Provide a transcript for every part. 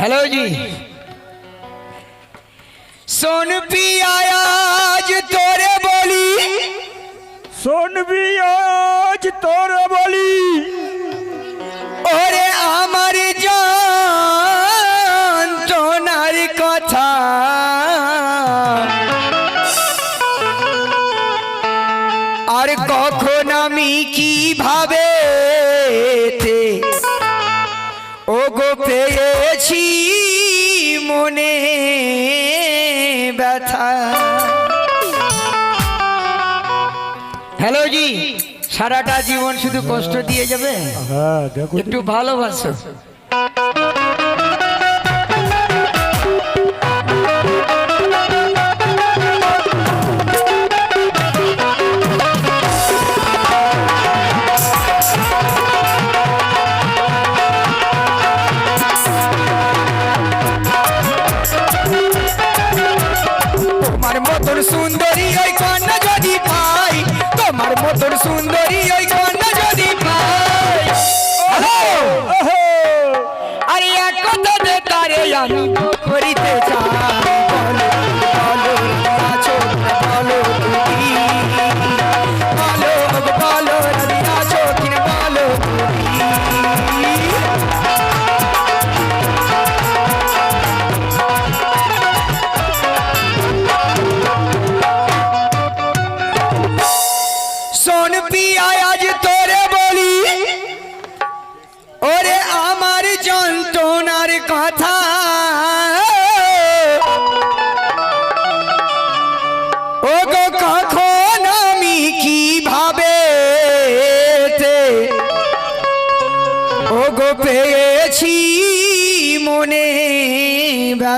Hello जी। सोन भी आज तोरे बोली। सोन भी आज तोरे बोली। হ্যালো জি সারাটা জীবন শুধু কষ্ট দিয়ে যাবে? হ্যাঁ একটু ভালোবাসো।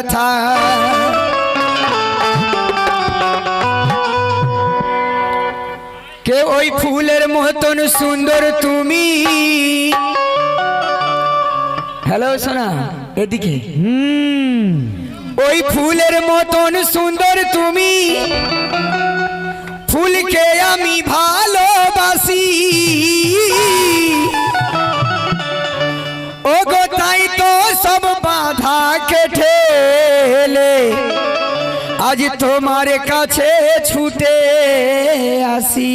ব্যথা। কে ওই ফুলের মতন সুন্দর তুমি? হ্যালো সোনা, এদিকে। ওই ফুলের মতন সুন্দর তুমি। ফুলকে আমি ভালোবাসি। ও গো তাই তো সব বাধা কেঠেলে আজ তোমার কাছে ছুটে আসি।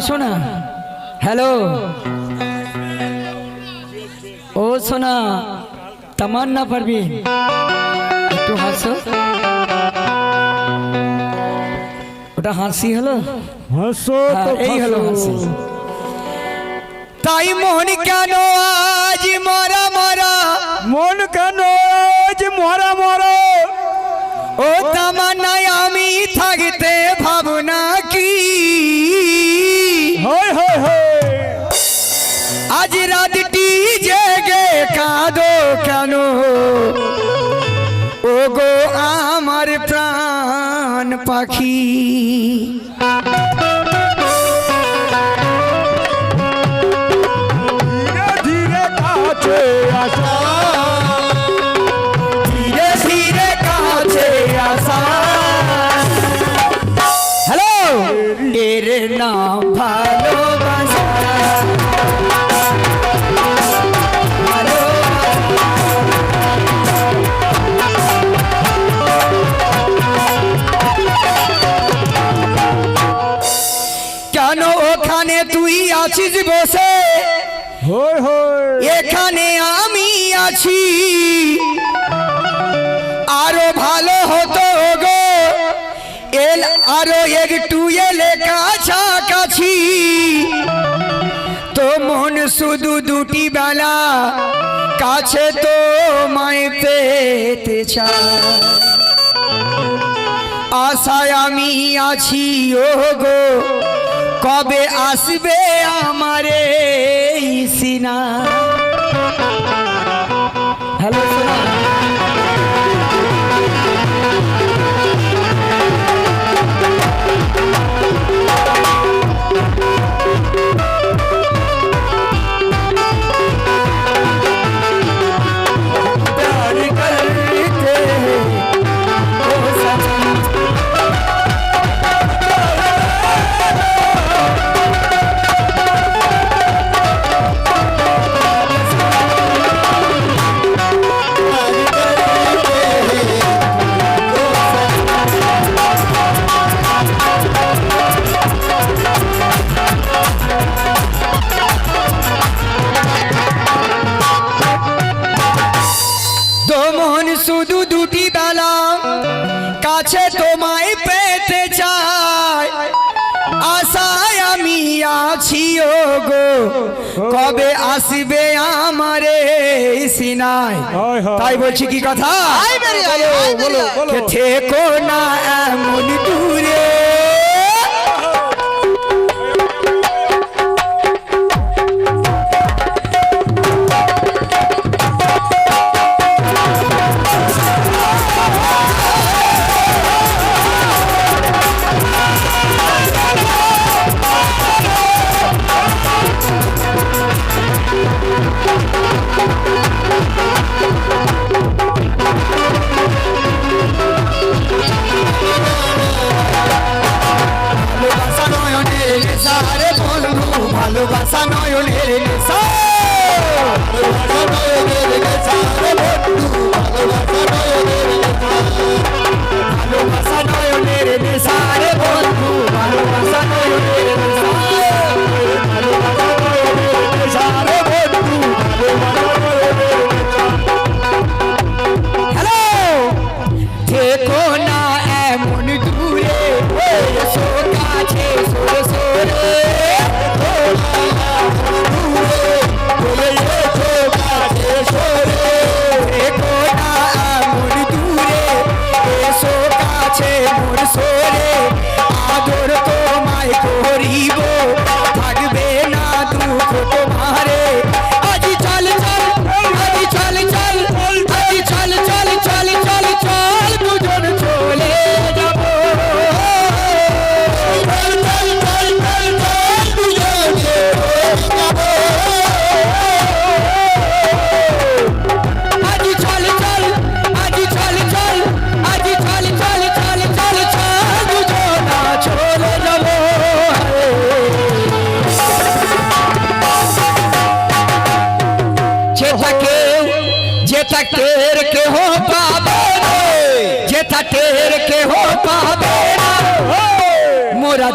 শোনা। একটু হাসো না হ্যালো। ও সোনা তামান্না পারবি। একটু হাসো। ওটা হাসি হলো? হাসো তো হ্যাঁ, এই হলো হাসো। হাসি। তাই মন কেন আজ নাম ভালোবাসা আরও একটু এলে কাছাকাছি। তো মন শুধু দুটি বেলা, কাছে তো মায় পেতে আশায় আমি আছি ও গো কবে আসবে আমারে সিনা? হ্যালো আসবে আমারে সিনাই। তাই বলছি কি কথা? বলো বলো কে থেকো না এমন দূরে?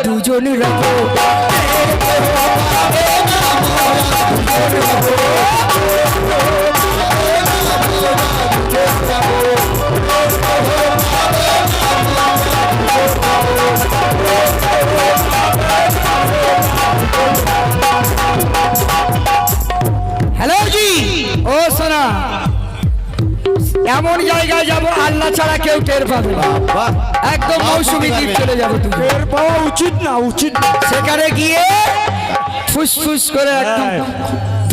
দুজন রব হ্যালো জি ও সোনা। এমন জায়গায় যাব আল্লাহ ছাড়া কেউ টের পাবে না। একদম মৌসুমি দ্বীপ চলে যাব তুমি। এর পাওয়া উচিত না উচিত না। সেখানে গিয়ে ফুসফুস করে একদম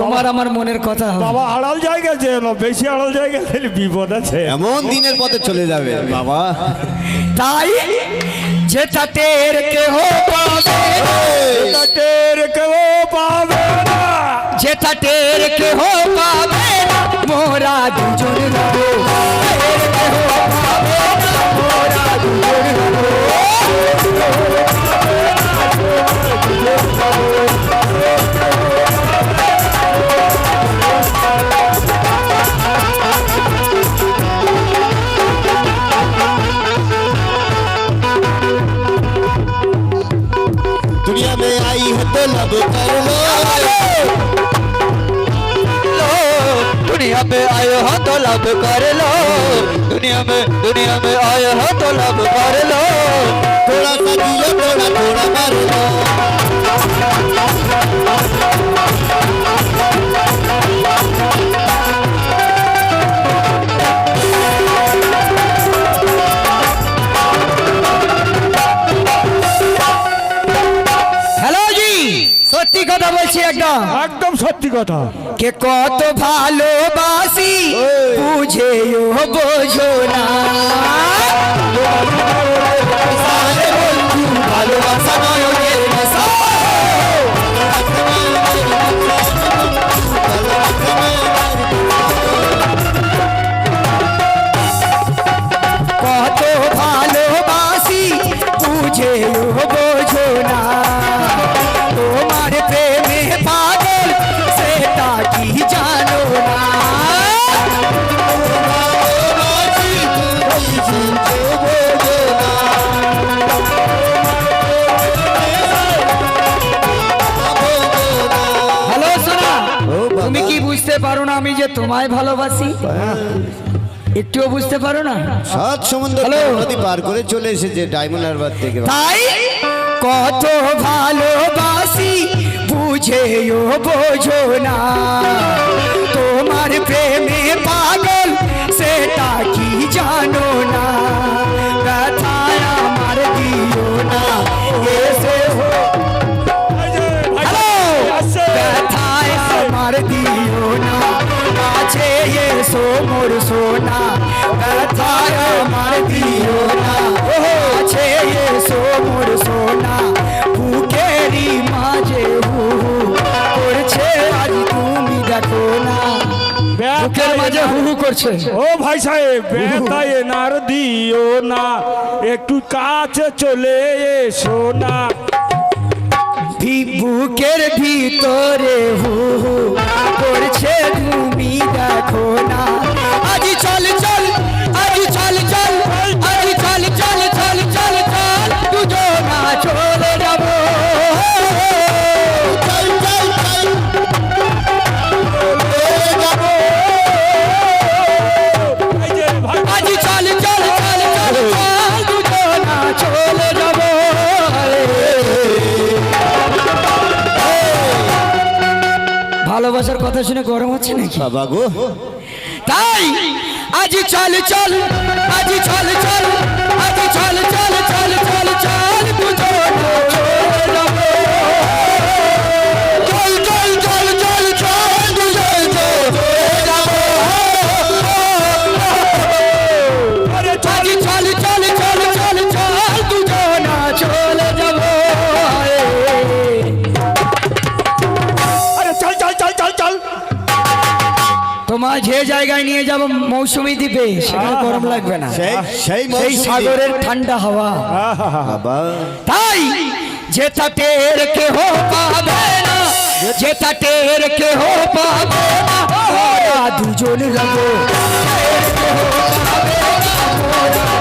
তোমার আমার মনের কথা বাবা আড়াল জায়গা যে বেশি আড়াল জায়গা গেলে বিপদ আছে। এমন দিনের পথে চলে যাবে বাবা। তাই যেটা টের কেহ পাবে এটা টের কেউ পাবে না। যেটা টের কেহ পাবে না মোরা দুজন রব। तो कर लो। दुनिया में दुनिया में आए हो একদম সত্যি কথা। কে কত ভালোবাসি বুঝেও বোঝো না। ভালোবাসা নয়নের বুঝতে পারো না আমি যে তোমায় ভালোবাসি? একটুও বুঝতে পারো না? সাত সমুদ্র নদী পার করে চলে এসেছে ডায়মন্ড হারবার থেকে। তাই কত ভালোবাসি বুঝেও বোঝো না। তোমার প্রেমে পাগল সেটা কি জানো না? মোর সোনা ব্যথায় আমার দিও না কাছে এসো মোর সোনা বুকেরই মাঝে হু করছে আজ তুমি দেখো না বুকের মাঝে হু হু করছে ও ভাই সাহেব বেতায় এনার দিও না একটু কাছে চলে এসো না ভি- বুকের ভিতরে হু হু করছে তুমি দেখো না। আজ চল চল ভালোবাসার কথা শুনে গরম হচ্ছে নাকি? বাবা গো। তাই আজি চল চল আজি চল চল আজি চল চল চল চল চল দুজন যে জায়গায় নিয়ে যাব মৌসুমি দ্বীপে সেখানে গরম লাগবে না। সেই সেই সাগরের ঠান্ডা হাওয়া। তাই যেটা টের কেহ পাবে না যেটা টের কেহ পাবে না দুজন লাগো টের কেহ পাবে না,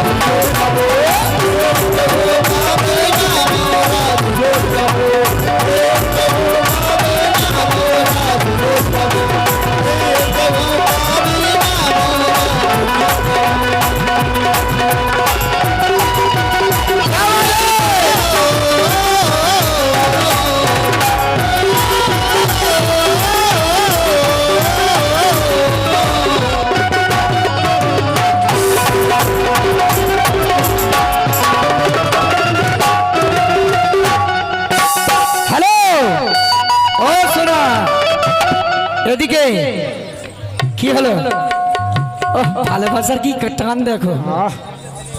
ভালোবাসার কি টান দেখো?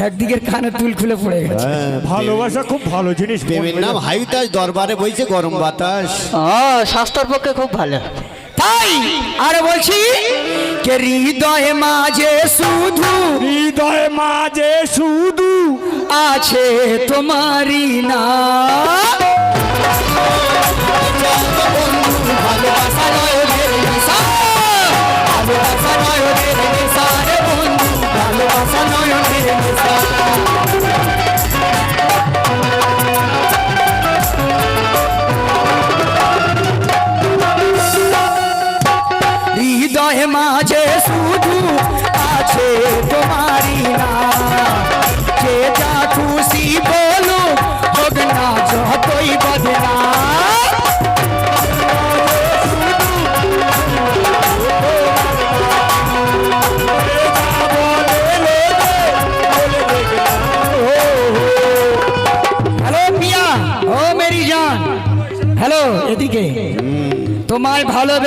একদিকের কানে তুল খুলে পড়ে গেছে। ভালোবাসা খুব ভালো জিনিস প্রেমের নাম হাইতাস দরবারে বইছে গরম বাতাস। স্বাস্থ্যের পক্ষে খুব ভালো। তাই আর বলছি কে হৃদয়ে মাঝে শুধু হৃদয় মাঝে শুধু আছে তোমারই না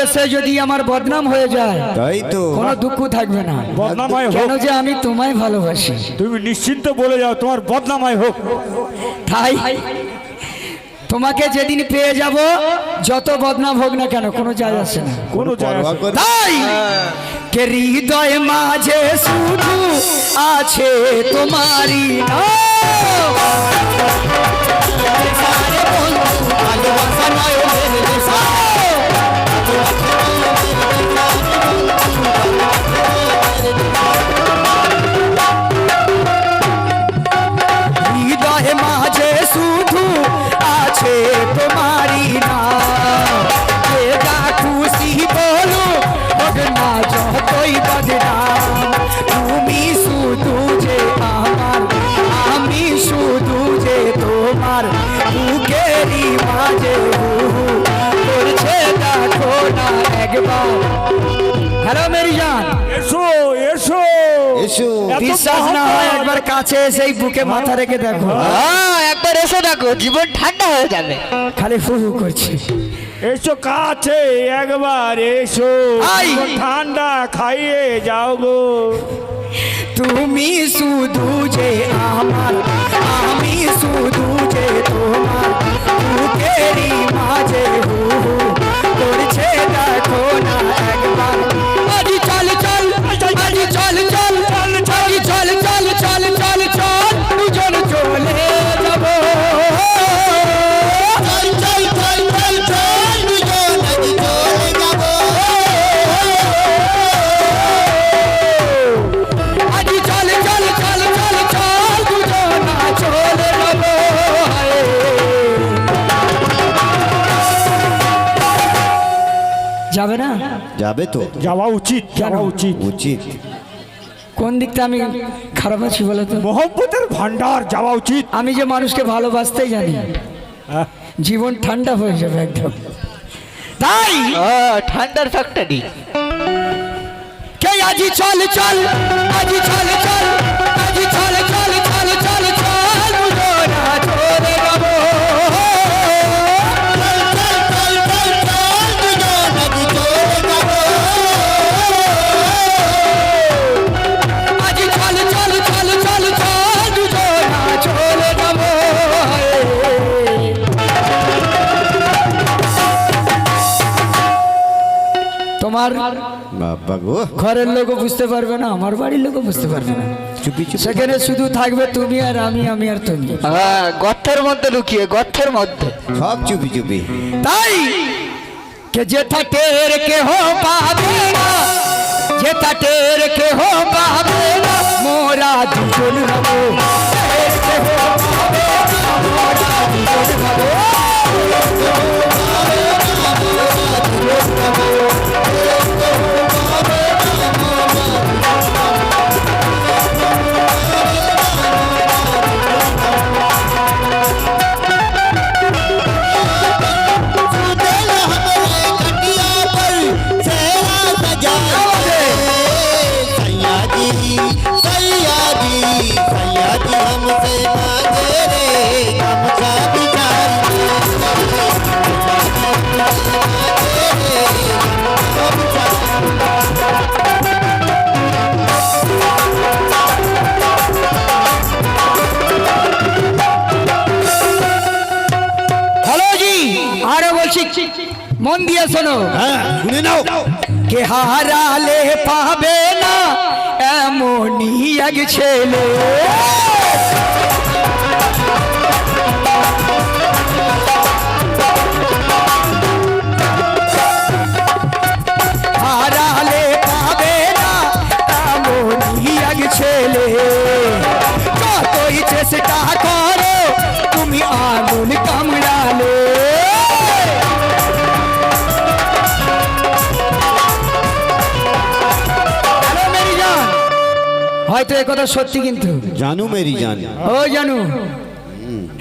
তোমায় যদি আমার বদনাম হয়ে যায় তাই তো। কোনো দুঃখ থাকবে না। বদনামায় কেন যে আমি তোমায় ভালোবাসি? তুমি নিশ্চিন্ত বলে যাও তোমার বদনামায় হোক। তাই তোমাকে যেদিন পেয়ে যাব যত বদনাম হোক না কেন কোনো যায় আসে না। কোনো যায় আসে না। তাই কে হৃদয় মাঝে শুধু আছে তোমারই নাম। তোমার বুকেরই মাঝে করছে দেখো না একবার। হ্যালো মেরি জান। এসো এসো। এসো। বিশ্বাস না হয় একবার কাছে সেই বুকে মাথা রেখে দেখো। হ্যাঁ। একবার এসে দেখো জীবন ঠান্ডা হয়ে যাবে। খালি ফু ফু করছে। এসো কাছে একবার এসো। আই। ঠান্ডা খাইয়ে যাও গো। তুমি শুধু যে আমার আমি শুধু তোমার বুকেরই মাঝে হু হু করছে দেখো না। যাবে তো? যাওয়া উচিত যাওয়া উচিত। উচিত। কোন দিকটা আমি খারাপ আছি বলো তো? মহব্বতের ভান্ডার যাওয়া উচিত। আমি যে মানুষকে ভালোবাসতেই জানি জীবন ঠান্ডা হয়ে যাবে একদম। তাই? ঠান্ডার ফ্যাক্টরি কে আজি চল চল আজি চল চল। গো ঘরের লোকও বুঝতে পারবে না আমার বাড়ির লোকও বুঝতে পারবে না। চুপি চুপি। সেখানে শুধু থাকবে তুমি আর আমি আমি আর তুমি। হ্যাঁ গর্তের মধ্যে লুকিয়ে গর্তের মধ্যে। সব চুপি চুপি। তাই কে যেথা টের কে হো পাবে না। যেথা টের কে হো পাবে না। মোরা দুজন হব। কে হো মন দিয়ে শোনো। হ্যাঁ শুনে নাও। কে হারালে পাবে না এমনই এক ছেলে। ছেলে। যতই চেষ্টা হয়তো এ কথা সত্যি কিন্তু। জানু মেরি জান। ও জানু।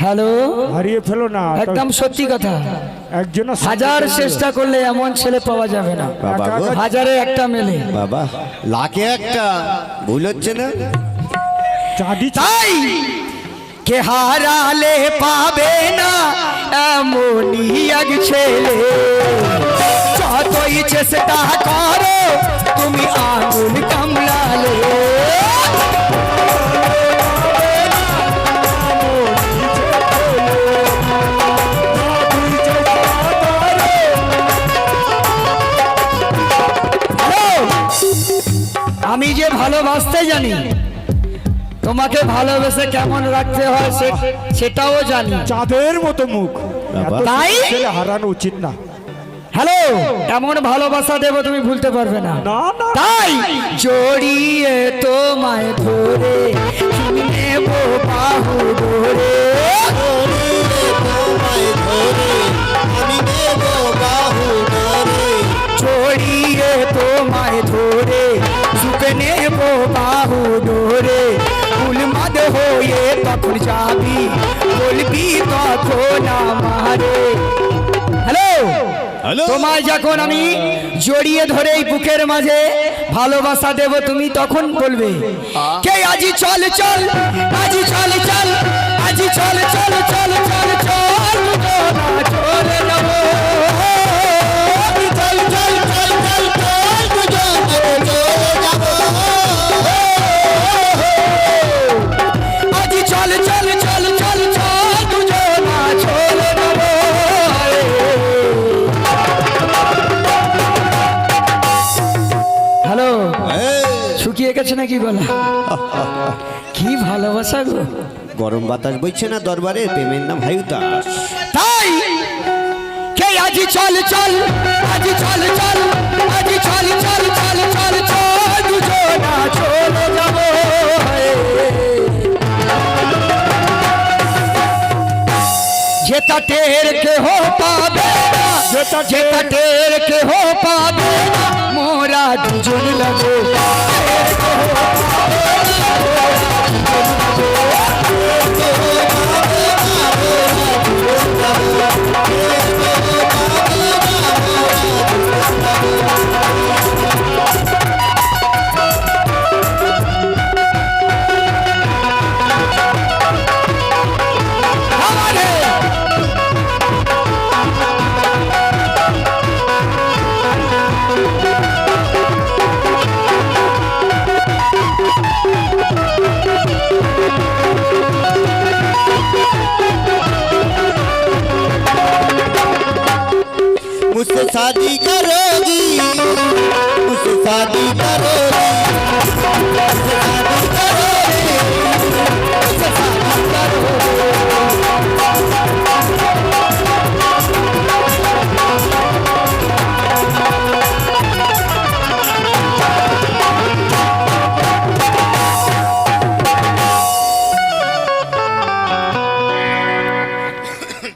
হ্যালো? হারিয়ে ফেলো না। একদম সত্যি কথা। একজন হাজার চেষ্টা করলে এমন ছেলে পাওয়া যাবে না। বাবা হাজারে একটা মেলে। বাবা লাখে একটা। ভুল হচ্ছে না? চাঁদি তাই কে হারালে পাবে না এমনই এক ছেলে। চেষ্টা করো তুমি আঙুল কামড়ালে। আমি যে ভালোবাসতে জানি তোমাকে ভালোবেসে কেমন রাখতে হয় সে- সেটাও জানি। চাঁদের মতো মুখ। তাই? হারানো উচিত না। হ্যালো এমন ভালোবাসা দেব তুমি ভুলতে পারবে না। তাই জড়িয়ে তোমায় ধরে নেব বাহু ধরে তোমায় ধরে আমি নেব বাহু ধরে জড়িয়ে তোমায় ধরে ঝুঁকে নেব বাহু ধরে উলমাদ হয়ে তখন যাবি বলবি তখন আমারে হ্যালো তোমায় যখন আমি জড়িয়ে ধরে এই বুকের মাঝে ভালোবাসা দেব তুমি তখন বলবে কে আজি চল চল আজি চল চল আজি চল চল চল চল চল চল গেছে নাকি গলা? কি ভালোবাসা গো। গরম বাতাস বইছে না দরবারে প্রেমের নাম হায়ুতাস তাই? কে আজি চল চল আজি চল চল আজি চল চল চল চল চল দুজনা চলে যাব। যেটা টের কে হো পাবে যেটা টের কে হো পাবে না, মোরা দুজন লাগো। शादी करोगी उस शादी करोगी।